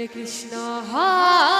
Hare Krishna Hare